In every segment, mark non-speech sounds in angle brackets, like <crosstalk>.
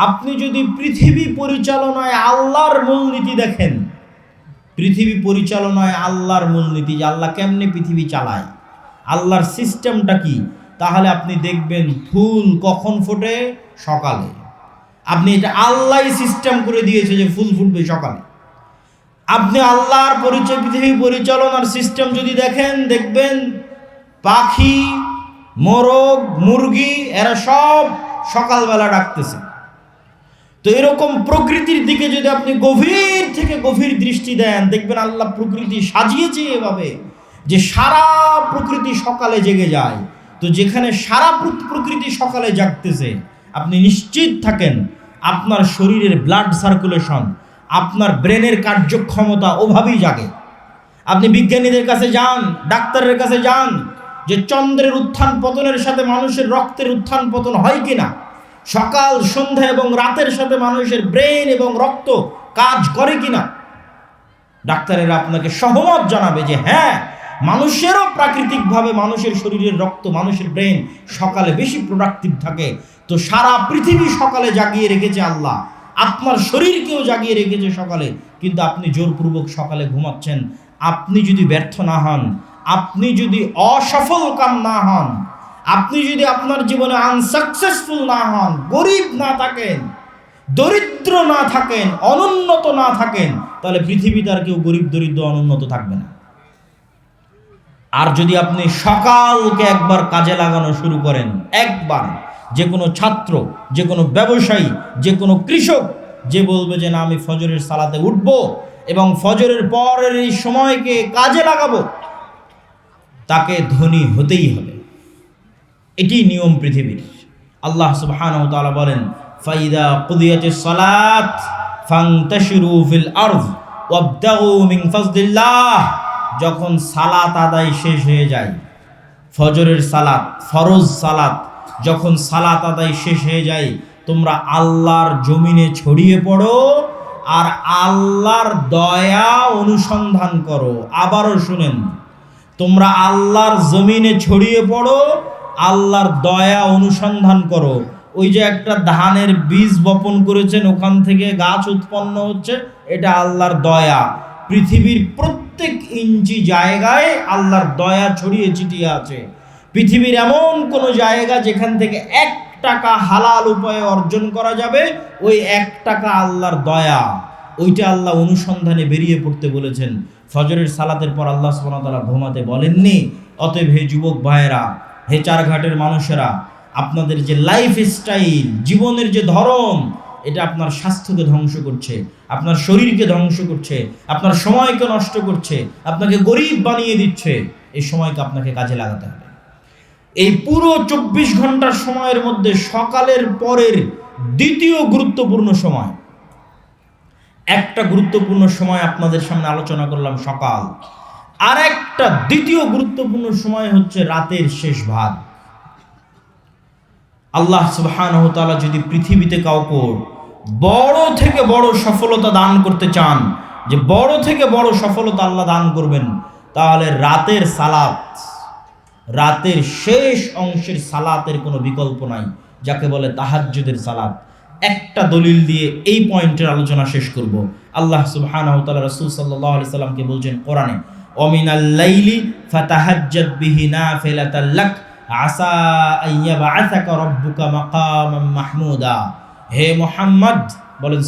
আপনি যদি পৃথিবী পরিচালনায় আল্লাহর মূলনীতি দেখেন, পৃথিবী পরিচালনায় আল্লাহর মূলনীতি যে আল্লাহ কেমনে পৃথিবী চালায়, আল্লাহর সিস্টেমটা কি, তাহলে আপনি দেখবেন ফুল কখন ফোটে? সকালে। আপনি এটা আল্লাহ সিস্টেম করে দিয়েছে যে ফুল ফুটবে সকালে। আপনি আল্লাহর পরিচয়, পৃথিবী পরিচালনার সিস্টেম যদি দেখেন, দেখবেন পাখি, মোরগ, মুরগি, এরা সব সকালবেলা ডাকতেছে। তো এরকম প্রকৃতির দিকে যদি আপনি গভীর থেকে গভীর দৃষ্টি দেন, দেখবেন আল্লাহ প্রকৃতি সাজিয়েছে এভাবে যে সারা প্রকৃতি সকালে জেগে যায়। তো যেখানে সারা প্রকৃতি সকালে জাগতেছে, আপনি নিশ্চিত থাকেন আপনার শরীরের ব্লাড সার্কুলেশন আপনার ব্রেনের কার্যক্ষমতা ওভাবেই জাগে। আপনি বিজ্ঞানীদের কাছে যান, ডাক্তারের কাছে যান যে চন্দ্রের উত্থান পতনের সাথে মানুষের রক্তের উত্থান পতন হয় কিনা। সকাল, সন্ধ্যা এবং রাতের সাথে মানুষের ব্রেন এবং রক্ত কাজ করে কিনা? ডাক্তারেরা আপনাকে সহমত জানাবে যে হ্যাঁ মানুষেরও প্রাকৃতিকভাবে মানুষের শরীরের রক্ত, মানুষের ব্রেন সকালে বেশি প্রোডাক্টিভ থাকে। তো সারা পৃথিবী সকালে জাগিয়ে রেখেছে আল্লাহ। আপনার শরীরকেও জাগিয়ে রেখেছে সকালে। কিন্তু আপনি জোরপূর্বক সকালে ঘুমাচ্ছেন। আপনি যদি ব্যর্থ না হন, আপনি যদি অসফল কাম না হন আপনি যদি আপনার জীবনে আনসাকসেসফুল না হন, গরিব না থাকেন, দরিদ্র না থাকেন, অনুন্নত না থাকেন, তাহলে পৃথিবীতে আর কেউ গরিব, দরিদ্র, অনুন্নত থাকবে না। আর যদি আপনি সকালকে একবার কাজে লাগানো শুরু করেন, একবার, যে কোনো ছাত্র, যে কোনো ব্যবসায়ী, যে কোনো কৃষক, যে বলবে যে না, আমি ফজরের সালাতে উঠব এবং ফজরের পরের এই সময়কে কাজে লাগাবো, তাকে ধনী হতেই হবে। এটি নিয়ম পৃথিবীর। আল্লাহ তাআলা বলেন, ফাইদা কুদিয়াতিস সালাত ফান্তাশিরু ফিল আরদ ওয়াবতাগু মিন ফাজলিল্লাহ। যখন সালাত আদায় শেষ হয়ে যায়, ফজরের সালাত, ফরজ সালাত যখন সালাত আদায় শেষ হয়ে যায়, তোমরা আল্লাহর জমিনে ছড়িয়ে পড়ো আর আল্লাহর দয়া অনুসন্ধান করো। আবারও শুনেন, তোমরা আল্লাহর জমিনে ছড়িয়ে পড়ো আল্লাহর দয়া অনুসন্ধান করো। ওই যে একটা ধানের বীজ বপন করেছেন, ওখান থেকে গাছ উৎপন্ন হচ্ছে, এটা আল্লাহর দয়া। পৃথিবীর প্রত্যেক ইঞ্চি জায়গায় আল্লাহর দয়া ছড়িয়ে ছিটিয়ে আছে। পৃথিবীর এমন কোনো জায়গা যেখান থেকে এক টাকা হালাল উপায়ে অর্জন করা যাবে, ওই এক টাকা আল্লাহর দয়া। ওইটা আল্লাহ অনুসন্ধানে বেরিয়ে পড়তে বলেছেন। ফজরের সালাতের পর আল্লাহ সুবহানাহু ঘুমাতে বলেননি। অতএব হে যুবক ভাইয়েরা হে চারঘাটের মানুষেরা, আপনাদের যে লাইফ স্টাইল জীবনের যে ধরন, এটা আপনার স্বাস্থ্যকে ধ্বংস করছে, আপনার শরীরকে ধ্বংস করছে, আপনার সময়কে নষ্ট করছে, আপনাকে গরিব বানিয়ে দিচ্ছে, এই সময়কে আপনাকে কাজে লাগাতে হবে। এই পুরো চব্বিশ ঘণ্টার সময়ের মধ্যে সকালের পরের দ্বিতীয় গুরুত্বপূর্ণ সময়। একটা গুরুত্বপূর্ণ সময় আপনাদের সামনে আলোচনা করলাম সকাল। আর একটা দ্বিতীয় গুরুত্বপূর্ণ সময় হচ্ছে রাতের শেষ ভাগ। আল্লাহ সুবহানাহু ওয়া যদি পৃথিবীতে কাউকে বড় থেকে বড় সফলতা দান করতে চান, যে বড় থেকে বড় সফলতা আল্লাহ দান করবেন, তাহলে রাতের সালাত, রাতের শেষ অংশের সালাতের কোনো বিকল্প নাই, যাকে বলে তাহাজ্জুদের সালাত। একটা দলিল দিয়ে এই পয়েন্টের আলোচনা শেষ করব। আল্লাহ তাআলা রাসূল আলাইহি সাল্লামকে বলছেন কোরআনে আসা মাহমুদা। হে মুহাম্মদ, বলেন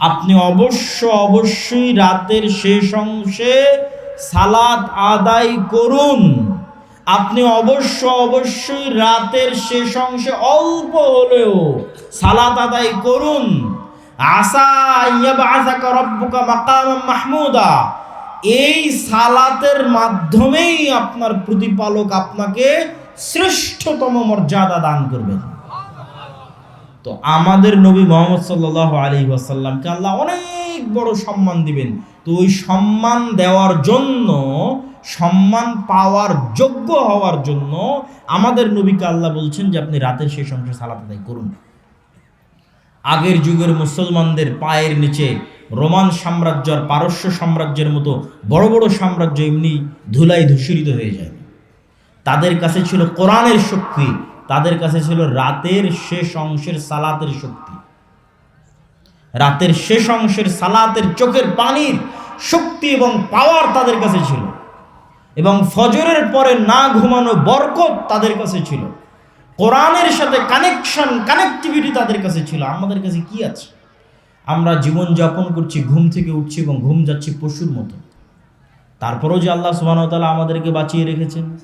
আপনি অবশ্য অবশ্যই রাতের শেষ অংশে সালাত আদায় করুন। আপনি অবশ্য অবশ্যই রাতের শেষ অংশে অল্প হলেও সালাত আদায় করুন। মাহমুদা। এই সালাতের মাধ্যমেই আপনার প্রতিপালক আপনাকে শ্রেষ্ঠতম মর্যাদা দান করবেন। তো আমাদের নবী মোহাম্মদ সাল্লাহ আলী ওয়াসাল্লামকে আল্লাহ অনেক বড় সম্মান দিবেন। তো ওই সম্মান দেওয়ার জন্য, সম্মান পাওয়ার যোগ্য হওয়ার জন্য আমাদের নবীকে আল্লাহ বলছেন যে আপনি রাতের শেষ অংশে সালাত আদায় করুন। আগের যুগের মুসলমানদের পায়ের নিচে রোমান সাম্রাজ্য আর পারস্য সাম্রাজ্যের মতো বড় বড় সাম্রাজ্য এমনি ধুলাই ধূসরিত হয়ে যায়। তাদের কাছে ছিল কোরআনের শক্তি, তাদের কাছে ছিল রাতের শেষ অংশের সালাতের শক্তি। রাতের শেষ অংশের সালাতের চোখের পানির শক্তি এবং পাওয়ার তাদের কাছে ছিল। এবং ফজরের পরে না ঘুমানো বরকত তাদের কাছে ছিল। কোরআনের সাথে কানেকশন কানেক্টিভিটি তাদের কাছে ছিল। আমাদের কাছে কি আছে? আমরা জীবন যাপন করছি, ঘুম থেকে উঠছি এবং ঘুম যাচ্ছি পশুর মতো। তারপরেও যে আল্লাহ সুবাহতালা আমাদেরকে বাঁচিয়ে রেখেছেন।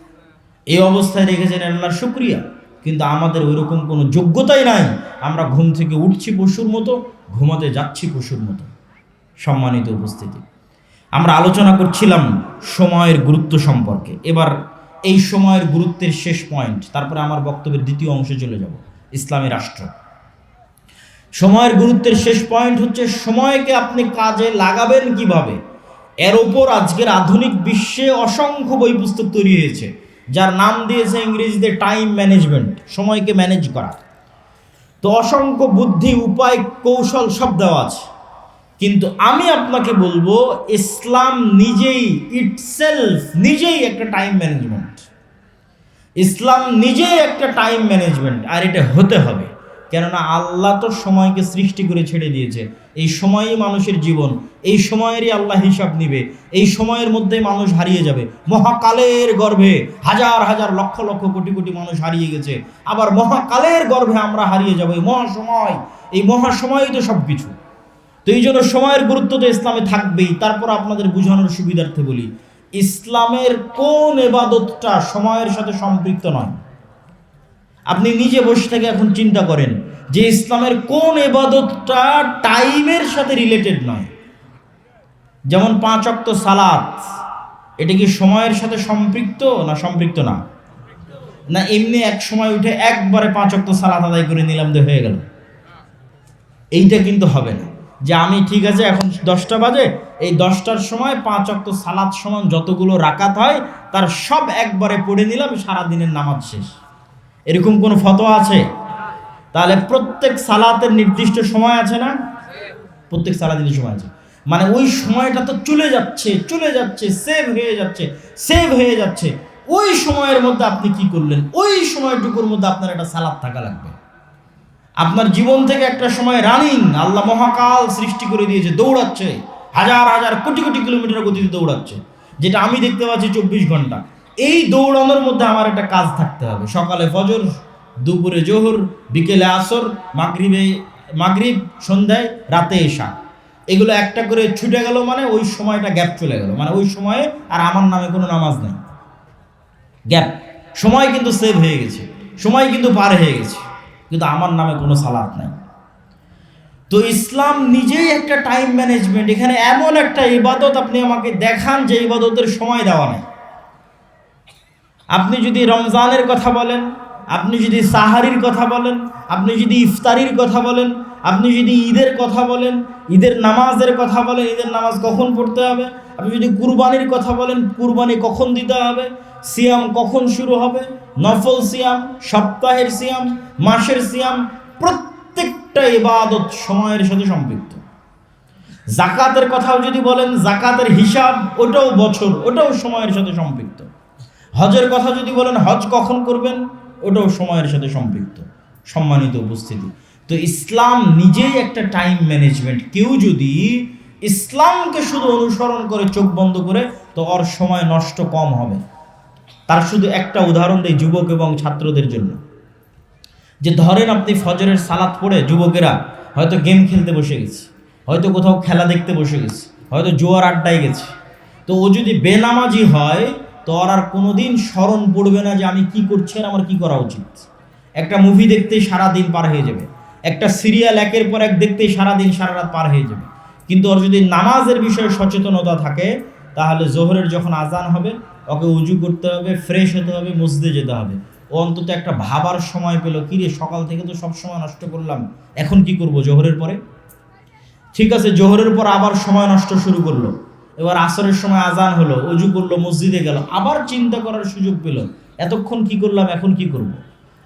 এই অবস্থায় রেখেছেন আল্লাহর শুক্রিয়া। কিন্তু আমাদের ওইরকম কোনো যোগ্যতাই নাই। আমরা ঘুম থেকে উঠছি পশুর মতো, ঘুমাতে যাচ্ছি পশুর মতো। সম্মানিত উপস্থিতি। আমরা আলোচনা করছিলাম সময়ের গুরুত্ব সম্পর্কে। এবার এই সময়ের গুরুত্বের শেষ পয়েন্ট তারপরে আমার বক্তব্যের দ্বিতীয় অংশে চলে যাব, ইসলামী রাষ্ট্র। সময়ের গুরুত্বের শেষ পয়েন্ট হচ্ছে সময়কে আপনি কাজে লাগাবেন কীভাবে? এর ওপর আজকের আধুনিক বিশ্বে অসংখ্য বই পুস্তক তৈরি হয়েছে, যার নাম দিয়েছে ইংরেজিতে টাইম ম্যানেজমেন্ট সময়কে ম্যানেজ করা। তো অসংখ্য বুদ্ধি, উপায়, কৌশল সব দেওয়া আছে। কিন্তু আমি আপনাকে বলব, ইসলাম নিজেই ইটসেলফ নিজেই একটা টাইম ম্যানেজমেন্ট ইসলাম নিজেই একটা টাইম ম্যানেজমেন্ট আর এটা হতে হবে। কেননা আল্লাহ তো সময়কে সৃষ্টি করে ছেড়ে দিয়েছে। এই সময়ই মানুষের জীবন, এই সময়েরই আল্লাহ হিসাব নিবে, এই সময়ের মধ্যে মানুষ হারিয়ে যাবে। মহাকালের গর্ভে হাজার হাজার লক্ষ লক্ষ কোটি কোটি মানুষ হারিয়ে গেছে। আবার মহাকালের গর্ভে আমরা হারিয়ে যাব, এই মহাসময়। এই মহাসময়ই তো সব কিছু তো এই জন্য সময়ের গুরুত্ব তো ইসলামে থাকবেই। তারপর আপনাদের বোঝানোর সুবিধার্থে বলি, ইসলামের কোন এবাদতটা সময়ের সাথে সম্পৃক্ত নয়। আপনি নিজে বসে থেকে এখন চিন্তা করেন যে ইসলামের কোন এবাদতটা টাইমের সাথে রিলেটেড নয়। যেমন পাঁচ অক্ত সালাত, এটা কি সময়ের সাথে সম্পৃক্ত না সম্পৃক্ত না? না, এমনি এক সময় উঠে একবারে পাঁচ অক্ত সালাত আদায় করে নিলাম যে হয়ে গেল। এইটা কিন্তু হবে না। যে আমি ঠিক আছে, এখন দশটা বাজে, এই দশটার সময় পাঁচ অক্ত সালাত সমান যতগুলো রাকাত হয়, তার সব একবারে পড়ে নিলাম সারা দিনের নামাজ শেষ। এরকম কোনো ফতো আছে? তাহলে প্রত্যেক সালাতের নির্দিষ্ট সময় আছে না? প্রত্যেক সালাতের সময় আছে। মানে ওই সময়টা তো চলে যাচ্ছে চলে যাচ্ছে সেভ হয়ে যাচ্ছে সেভ হয়ে যাচ্ছে। ওই সময়ের মধ্যে আপনি কি করলেন? ওই সময়টুকুর মধ্যে আপনার একটা সালাদ থাকা লাগবে। আপনার জীবন থেকে একটা সময় রানিং, আল্লাহ মহাকাল সৃষ্টি করে দিয়েছে, দৌড়াচ্ছে। হাজার হাজার, কোটি কোটি কিলোমিটার গতিতে দৌড়াচ্ছে, যেটা আমি দেখতে পাচ্ছি চব্বিশ ঘণ্টা। এই দৌড়ানোর মধ্যে আমার একটা কাজ থাকতে হবে। সকালে ফজর, দুপুরে জোহর, বিকেলে আসর, মাগরিবে, মাগরিব, সন্ধ্যায়, রাতে এসা এগুলো একটা করে ছুটে গেল মানে ওই সময়টা গ্যাপ চলে গেল। মানে ওই সময়ে আর আমার নামে কোনো নামাজ নেই। গ্যাপ। সময় কিন্তু সেভ হয়ে গেছে। সময় কিন্তু পার হয়ে গেছে। কিন্তু আমার নামে কোনো সালাত নাই। তো ইসলাম নিজেই একটা টাইম ম্যানেজমেন্ট এখানে এমন একটা ইবাদত আপনি আমাকে দেখান যে ইবাদতের সময় দেওয়া নেই। আপনি যদি রমজানের কথা বলেন আপনি যদি সাহারির কথা বলেন, আপনি যদি ইফতারির কথা বলেন, আপনি যদি ঈদের কথা বলেন, ঈদের নামাজের কথা বলেন, ঈদের নামাজ কখন পড়তে হবে? আপনি যদি কুরবানির কথা বলেন, কুরবানি কখন দিতে হবে? সিয়াম কখন শুরু হবে? নফল সিয়াম, সপ্তাহের সিয়াম, মাসের সিয়াম, প্রত্যেকটা ইবাদত সময়ের সাথে সম্পৃক্ত। জাকাতের কথাও যদি বলেন, জাকাতের হিসাব ওটাও বছর, ওটাও সময়ের সাথে সম্পৃক্ত। হজের কথা যদি বলেন, হজ কখন করবেন? ওটাও সময়ের সাথে সম্পৃক্ত, সম্মানিত উপস্থিতি। তো ইসলাম নিজেই একটা টাইম ম্যানেজমেন্ট কেউ যদি ইসলামকে শুধু অনুসরণ করে চোখ বন্ধ করে, তো ওর সময় নষ্ট কম হবে। তার শুধু একটা উদাহরণ দেয় যুবক এবং ছাত্রদের জন্য। যে ধরেন আপনি ফজরের সালাত পড়ে, যুবকেরা হয়তো গেম খেলতে বসে গেছে, হয়তো কোথাও খেলা দেখতে বসে গেছে, হয়তো জোয়ার আড্ডায় গেছে। তো ও যদি বেনামাজি হয় তো ওর আর কোনোদিন স্মরণ পড়বে না যে আমি কি করছি আর আমার কি করা উচিত। একটা মুভি দেখতেই সারা দিন পার হয়ে যাবে। একটা সিরিয়াল একের পর এক দেখতেই সারা দিন সারা রাত পার হয়ে যাবে। কিন্তু ওর যদি নামাজের বিষয়ে সচেতনতা থাকে, তাহলে জোহরের যখন আজান হবে, ওকে উজু করতে হবে ফ্রেশ হতে হবে, মসজিদে যেতে হবে। ও অন্তত একটা ভাবার সময় পেল কিরে সকাল থেকে তো সব সময় নষ্ট করলাম, এখন কি করব জোহরের পরে? ঠিক আছে, জোহরের পর আবার সময় নষ্ট শুরু করল। এবার আসরের সময় আজান হলো, অজু করল, মসজিদে গেল, আবার চিন্তা করার সুযোগ পেল এতক্ষণ কি করলাম, এখন কি করব।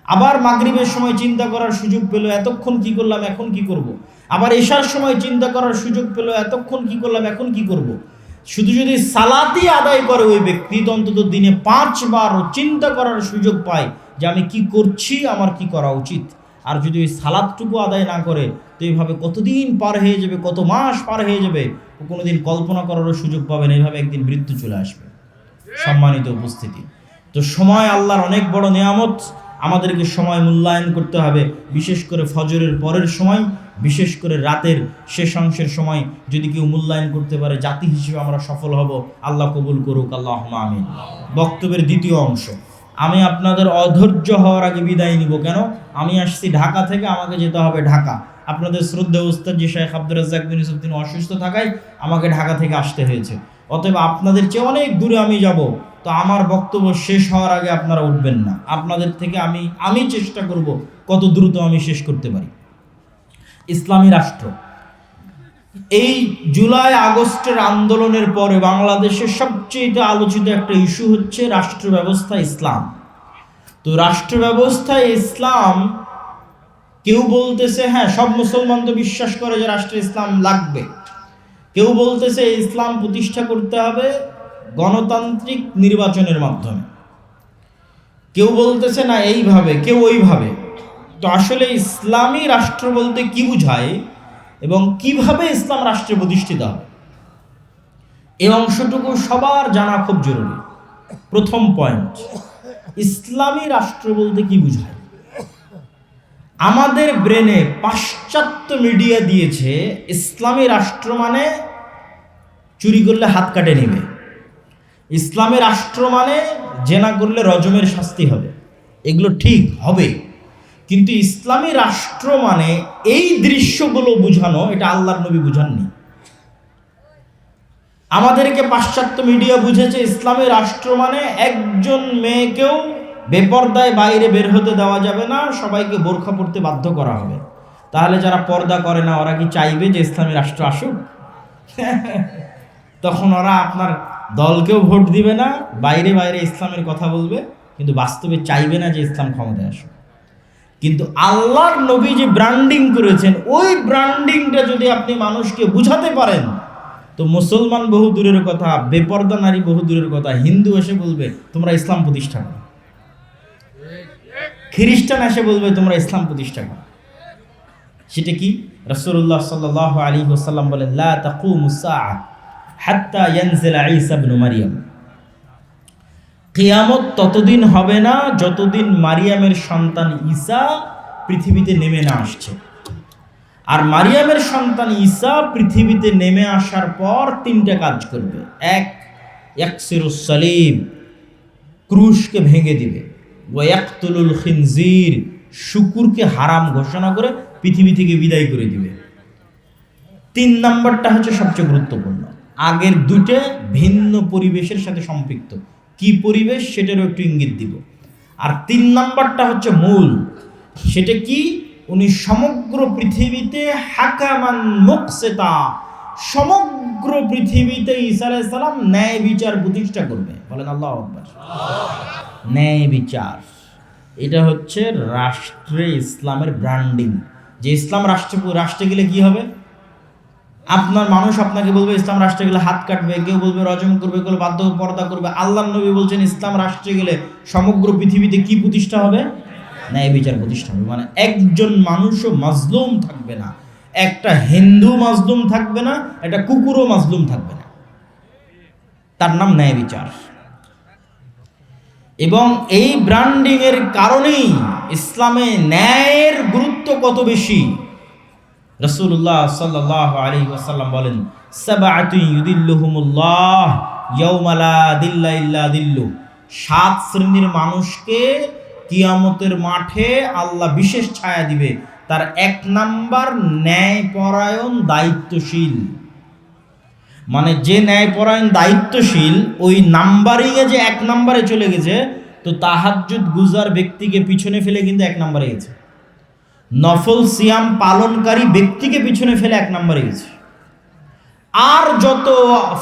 আবার মাগরিবের সময় চিন্তা করার সুযোগ পেল, এতক্ষণ কি করলাম, এখন কি করব। আবার এশার সময় চিন্তা করার সুযোগ পেল, এতক্ষণ কি করলাম, এখন কি করব। শুধু যদি সালাতি আদায় করে ওই ব্যক্তি অন্তত দিনে পাঁচবার চিন্তা করার সুযোগ পায় যে আমি কি করছি, আমার কি করা উচিত আর যদি ওই সালাদটুকু আদায় না করে, তো এইভাবে কতদিন পার হয়ে যাবে, কত মাস পার হয়ে যাবে, ও কোনোদিন কল্পনা করারও সুযোগ পাবে না, এইভাবে একদিন মৃত্যু চলে আসবে। সম্মানিত উপস্থিতি। তো সময় আল্লাহর অনেক বড় নিয়ামত, আমাদেরকে সময় মূল্যায়ন করতে হবে, বিশেষ করে ফজরের পরের সময়, বিশেষ করে রাতের শেষ অংশের সময়, যদি কেউ মূল্যায়ন করতে পারে, জাতি হিসেবে আমরা সফল হব, আল্লাহ কবুল করুক আল্লাহ আমিন। বক্তব্যের দ্বিতীয় অংশ। আমি আপনাদের অধৈর্য হওয়ার আগে বিদায় নিব, কেন? আমি আসছি ঢাকা থেকে, আমাকে যেতে হবে ঢাকা। আপনাদের শ্রদ্ধা উস্তাদ যে শেখ আব্দুর রাজ্জাক বিন ইউসুফ, তিনি অসুস্থ থাকায় আমাকে ঢাকা থেকে আসতে হয়েছে। অতএব আপনাদের চেয়ে অনেক দূরে আমি যাব, তো আমার বক্তব্য শেষ হওয়ার আগে আপনারা উঠবেন না। আপনাদের থেকে আমি আমি চেষ্টা করব কত দ্রুত আমি শেষ করতে পারি। ইসলামী রাষ্ট্র এই জুলাই আগস্টের আন্দোলনের পরে বাংলাদেশের সবচেয়ে আলোচিত একটা ইস্যু হচ্ছে রাষ্ট্র ব্যবস্থা ইসলাম। তো রাষ্ট্র ব্যবস্থায় ইসলাম, কেউ বলতেছে হ্যাঁ সব মুসলমান তো বিশ্বাস করে যে রাষ্ট্রে ইসলাম লাগবে। কেউ বলতেছে, ইসলাম প্রতিষ্ঠা করতে হবে গণতান্ত্রিক নির্বাচনের মাধ্যমে। কেউ বলতেছে, না, এইভাবে, কেউ ওইভাবে। তো আসলে ইসলামী রাষ্ট্র বলতে কি বুঝায়? এবং কীভাবে ইসলাম রাষ্ট্রে প্রতিষ্ঠিত হবে? এই অংশটুকু সবার জানা খুব জরুরি। প্রথম পয়েন্ট ইসলামী রাষ্ট্র বলতে কি বুঝায়? আমাদের ব্রেনে পাশ্চাত্য মিডিয়া দিয়েছে, ইসলামী রাষ্ট্র মানে চুরি করলে হাত কাটে নেবে। ইসলামী রাষ্ট্র মানে জেনা করলে রজমের শাস্তি হবে। এগুলো ঠিক হবে। কিন্তু ইসলামী রাষ্ট্র মানে এই দৃশ্যগুলো বুঝানো, এটা আল্লাহর নবী বুঝাননি। আমাদেরকে পাশ্চাত্য মিডিয়া বুঝেছে, ইসলামী রাষ্ট্র মানে একজন মেয়েকেও বেপর্দায় বাইরে বের হতে দেওয়া যাবে না, সবাইকে বোরখা পড়তে বাধ্য করা হবে। তাহলে যারা পর্দা করে না, ওরা কি চাইবে যে ইসলামী রাষ্ট্র আসুক? <laughs> তখন ওরা আপনার দলকেও ভোট দিবে না, বাইরে বাইরে ইসলামের কথা বলবে, কিন্তু বাস্তবে চাইবে না যে ইসলাম ক্ষমতায় আসুক। কিন্তু আল্লাহর নবী যে ব্র্যান্ডিং করেছেন, ওই ব্র্যান্ডিংটা যদি আপনি মানুষকে বুঝাতে পারেন, তো মুসলমান বহু দূরের কথা, বেপর্দা নারী বহু দূরের কথা, হিন্দু এসে বলবে, তোমরা ইসলাম প্রতিষ্ঠা করো। খ্রিস্টান এসে বলবে, তোমরা ইসলাম প্রতিষ্ঠা করো। সেটা কি? রসুল্লাহ সাল্লাহ আলী ওসাল্লাম বলেন, লা তাকুমু সাআহ হাত্তা ইবনু মারিয়াম। কিয়ামত ততদিন হবে না যতদিন মারিয়ামের সন্তান ঈসা পৃথিবীতে নেমে না আসছে। আর মারিয়ামের সন্তান ঈসা পৃথিবীতে নেমে আসার পর তিনটা কাজ করবে। এক সালিম, ক্রুশকে ভেঙে দিবে। ও একতুলুল খিনজির, শুকুরকে হারাম ঘোষণা করে পৃথিবী থেকে বিদায় করে দিবে। তিন নাম্বারটা হচ্ছে সবচেয়ে গুরুত্বপূর্ণ। আগের দুটো ভিন্ন পরিবেশের সাথে সম্পৃক্ত। কি পরিবেশ সেটারও একটু ইঙ্গিত দিব। আর তিন নাম্বারটা হচ্ছে মূল। সেটা কি? উনি সমগ্র পৃথিবীতে হাকামান মুকসেতা, সমগ্র পৃথিবীতে ঈসা সালাম ন্যায় বিচার প্রতিষ্ঠা করবে। বলেন আল্লাহ আকবার। ন্যায় বিচার। এটা হচ্ছে রাষ্ট্রে ইসলামের ব্র্যান্ডিং যে ইসলাম রাষ্ট্রে রাষ্ট্রে গেলে কি হবে? আপনার মানুষ আপনাকে বলবে, ইসলাম রাষ্ট্রে গেলে হাত কাটবে, কেউ বলবে, রজম করবে, কেউ বাধ্য পর্দা করবে। আল্লাহ নবী বলছেন, ইসলাম রাষ্ট্রে গেলে সমগ্র পৃথিবীতে কি প্রতিষ্ঠা হবে? ন্যায় বিচার প্রতিষ্ঠা হবে। মানে একজন মানুষও মাজলুম থাকবে না। একটা হিন্দু মাজলুম থাকবে না, একটা কুকুরও মাজলুম থাকবে না। তার নাম ন্যায় বিচার। এবং এই ব্র্যান্ডিং এর কারণেই ইসলামে ন্যায়ের গুরুত্ব কত বেশি? রসুল্লাহ সাল্লাহ আলী ওয়াসাল্লাম বলেন সাত শ্রেণির মানুষকে কিয়ামতের মাঠে আল্লাহ বিশেষ ছায়া দিবে। তার এক নাম্বার ন্যায়পরায়ণ দায়িত্বশীল। মানে যে ন্যায়পরায়ণ দায়িত্বশীল, ওই নাম্বারিংয়ে যে এক নাম্বারে চলে গেছে, তো তাহাজ্জুদ গুজার ব্যক্তিকে পিছনে ফেলে কিন্তু এক নাম্বারে গেছে। নফল সিয়াম পালনকারী ব্যক্তিকে পিছনে ফেলে এক নম্বরে গেছে। আর যত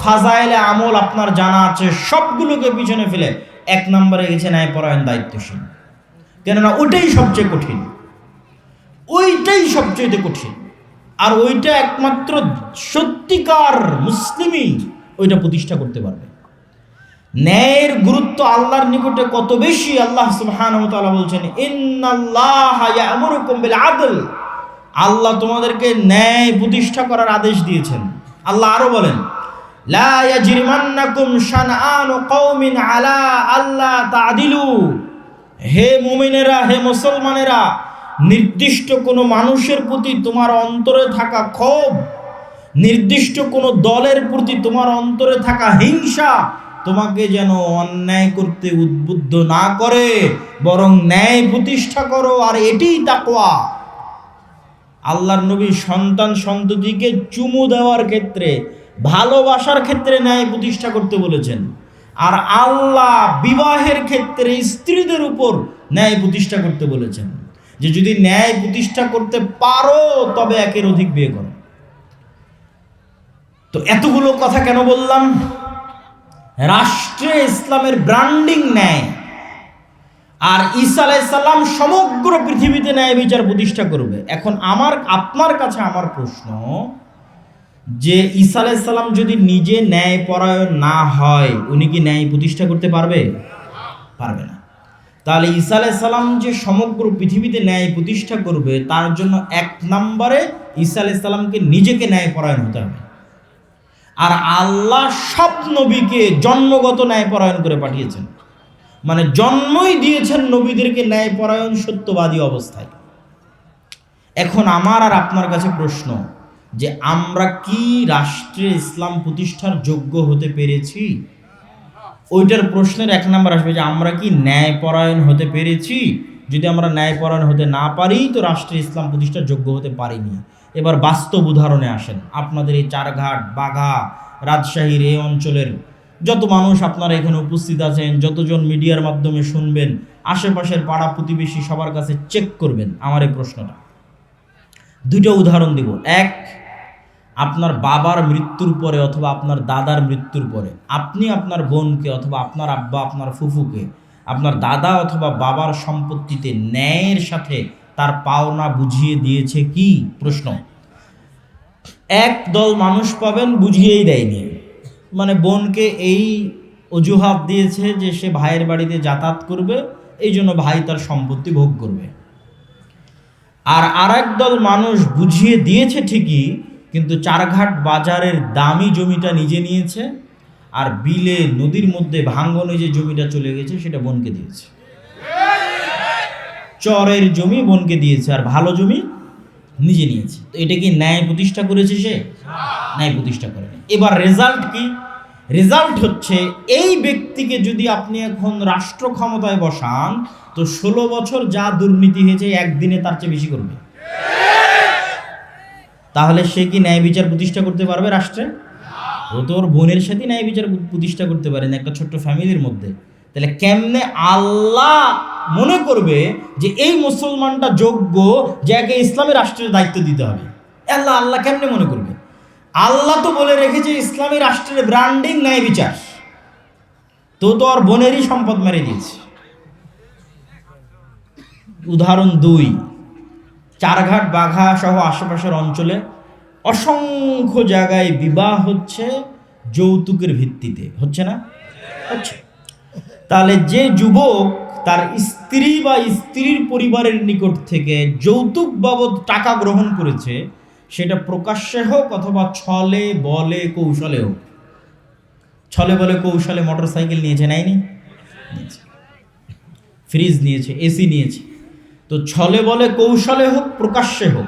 ফাজাইলে আমল আপনার জানা আছে, সবগুলোকে পিছনে ফেলে এক নম্বরে গেছে ন্যায়পরায়ণ দায়িত্বশীল। কেননা ওইটাই সবচেয়ে কঠিন। ওইটাই সবচেয়ে কঠিন। আর ওইটা একমাত্র সত্যিকার মুসলিমই ওইটা প্রতিষ্ঠা করতে পারবে। ন্যায়ের গুরুত্ব আল্লাহর নিকটে কত বেশি, আল্লাহ তাআলা বলছেন আদল। আল্লাহ তোমাদেরকে ন্যায় প্রতিষ্ঠা করার আদেশ দিয়েছেন। আল্লাহ আরও বলেন হে মুমিনেরা, হে মুসলমানেরা, নির্দিষ্ট কোনো মানুষের প্রতি তোমার অন্তরে থাকা ক্ষোভ, নির্দিষ্ট কোনো দলের প্রতি তোমার অন্তরে থাকা হিংসা তোমাকে যেন অন্যায় করতে উদ্বুদ্ধ না করে, বরং ন্যায় প্রতিষ্ঠা করো, আর এটিই তাকওয়া। আল্লাহর নবী সন্তান সন্ততিকে চুমু দেওয়ার ক্ষেত্রে, ভালোবাসার ক্ষেত্রে ন্যায় প্রতিষ্ঠা করতে বলেছেন। আর আল্লাহ বিবাহের ক্ষেত্রে স্ত্রীদের উপর ন্যায় প্রতিষ্ঠা করতে বলেছেন। যে যদি ন্যায় প্রতিষ্ঠা করতে পারো, তবে একের অধিক বিয়ে করো তো এতগুলো কথা কেন বললাম? রাষ্ট্রে ইসলামের ব্র্যান্ডিং ন্যায় আর ঈসা আলাইসাল্লাম সমগ্র পৃথিবীতে ন্যায় বিচার প্রতিষ্ঠা করবে। এখন আমার, আপনার কাছে আমার প্রশ্ন, যে ঈসা আলাইসাল্লাম যদি নিজে ন্যায় পরায়ণ না হয়, উনি কি ন্যায় প্রতিষ্ঠা করতে পারবে? পারবে না। তাহলে ঈসা আলাইসাল্লাম যে সমগ্র পৃথিবীতে ন্যায় প্রতিষ্ঠা করবে, তার জন্য এক নম্বরে ঈসা আলাইসাল্লামকে নিজেকে ন্যায় পরায়ণ হতে হবে। আর আল্লাহ সব নবীকে জন্মগত ন্যায় পরায়ণ করে পাঠিয়েছেন। মানে জন্মই দিয়েছেন নবীদেরকে ন্যায় পরায়ণ সত্যবাদী অবস্থায়। এখন আমার আর আপনার কাছে প্রশ্ন যে আমরা কি রাষ্ট্রে ইসলাম প্রতিষ্ঠার যোগ্য হতে পেরেছি? ওইটার প্রশ্নের এক নম্বর আসবে যে আমরা কি ন্যায় পরায়ণ হতে পেরেছি? যদি আমরা ন্যায় পরায়ণ হতে না পারি তো রাষ্ট্রে ইসলাম প্রতিষ্ঠার যোগ্য হতে পারিনি। এবার বাস্তব উদাহরণে আসেন। আপনাদের এই চারঘাট, বাঘা রাজশাহীর এই অঞ্চলের যত মানুষ আপনারা এখানে উপস্থিত আছেন, যতজন মিডিয়ার মাধ্যমে শুনবেন, আশেপাশের পাড়া প্রতিবেশী সবার কাছে চেক করবেন। আমার এই প্রশ্নটা। দুটো উদাহরণ দিব। এক, আপনার বাবার মৃত্যুর পরে অথবা আপনার দাদার মৃত্যুর পরে আপনি আপনার বোনকে অথবা আপনার আব্বা, আপনার ফুফুকে, আপনার দাদা অথবা বাবার সম্পত্তিতে ন্যায়ের সাথে তার পাওনা বুঝিয়ে দিয়েছে কি? প্রশ্ন। এক দল মানুষ পাবেন বুঝিয়েই দেয়নি। মানে বোনকে এই অজুহাত দিয়েছে যে সে ভাইয়ের বাড়িতে যাতায়াত করবে, এই জন্য ভাই তার সম্পত্তি ভোগ করবে। আর আরেক দল মানুষ বুঝিয়ে দিয়েছে ঠিকই, কিন্তু চারঘাট বাজারের দামি জমিটা নিজে নিয়েছে, আর বিলে নদীর মধ্যে ভাঙ্গনে যে জমিটা চলে গেছে, সেটা বোনকে দিয়েছে। চরের জমি বোনকে দিয়েছে আর ভালো জমি নিজে নিয়েছে। তো এটা কি ন্যায় প্রতিষ্ঠা করেছে সে? ন্যায় প্রতিষ্ঠা করে এবার রেজাল্ট কি? রেজাল্ট হচ্ছে এই ব্যক্তিকে যদি আপনি এখন রাষ্ট্র ক্ষমতায় বসান, তো ষোলো বছর যা দুর্নীতি হয়েছে একদিনে তার চেয়ে বেশি করবে। তাহলে সে কি ন্যায় বিচার প্রতিষ্ঠা করতে পারবে রাষ্ট্রে? ও তো ওর বোনের সাথে ন্যায় বিচার প্রতিষ্ঠা করতে পারে না, একটা ছোট্ট ফ্যামিলির মধ্যে। তাহলে কেমনে আল্লাহ মনে করবে যে এই মুসলমানটা যোগ্য যে একে ইসলামী রাষ্ট্রের দায়িত্ব দিতে হবে? আল্লাহ আল্লাহ কেমনে মনে করবে? আল্লাহ তো বলে রেখেছে ইসলামী রাষ্ট্রের ব্র্যান্ডিং ন্যায় বিচার। তো তো আর বোনেরই সম্পদ মেরে দিয়েছে। উদাহরণ দুই, চারঘাট, বাঘা সহ আশেপাশের অঞ্চলে অসংখ্য জায়গায় বিবাহ হচ্ছে যৌতুকের ভিত্তিতে। হচ্ছে না? হচ্ছে। তাহলে যে যুবক তার স্ত্রী বা স্ত্রীর পরিবারের নিকট থেকে যৌতুক বাবদ টাকা গ্রহণ করেছে, সেটা প্রকাশ্যে হোক অথবা ছলে, বলে, কৌশলে হোক। ছলে, বলে, কৌশলে মোটর সাইকেল নিয়েছে। নাইনি ফ্রিজ নিয়েছে, এসি নিয়েছে। তো ছলে, বলে, কৌশলে হোক, প্রকাশ্যে হোক,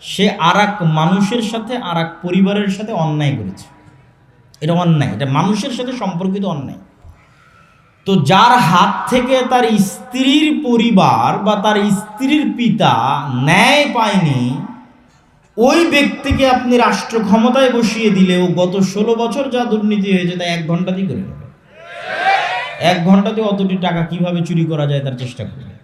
সে আর মানুষের সাথে আর পরিবারের সাথে অন্যায় করেছে। এটা অন্যায়, এটা মানুষের সাথে সম্পর্কিত অন্যায়। তো যার হাত থেকে তার স্ত্রীর পরিবার বা তার স্ত্রীর পিতা ন্যায় পায়নি, ওই ব্যক্তিকে আপনি রাষ্ট্র ক্ষমতায় বসিয়ে দিলে ও গত ষোলো বছর যা দুর্নীতি হয়েছে তা এক ঘন্টাতেই করে নেবে। এক ঘন্টাতে অতটি টাকা কীভাবে চুরি করা যায় তার চেষ্টা করবে।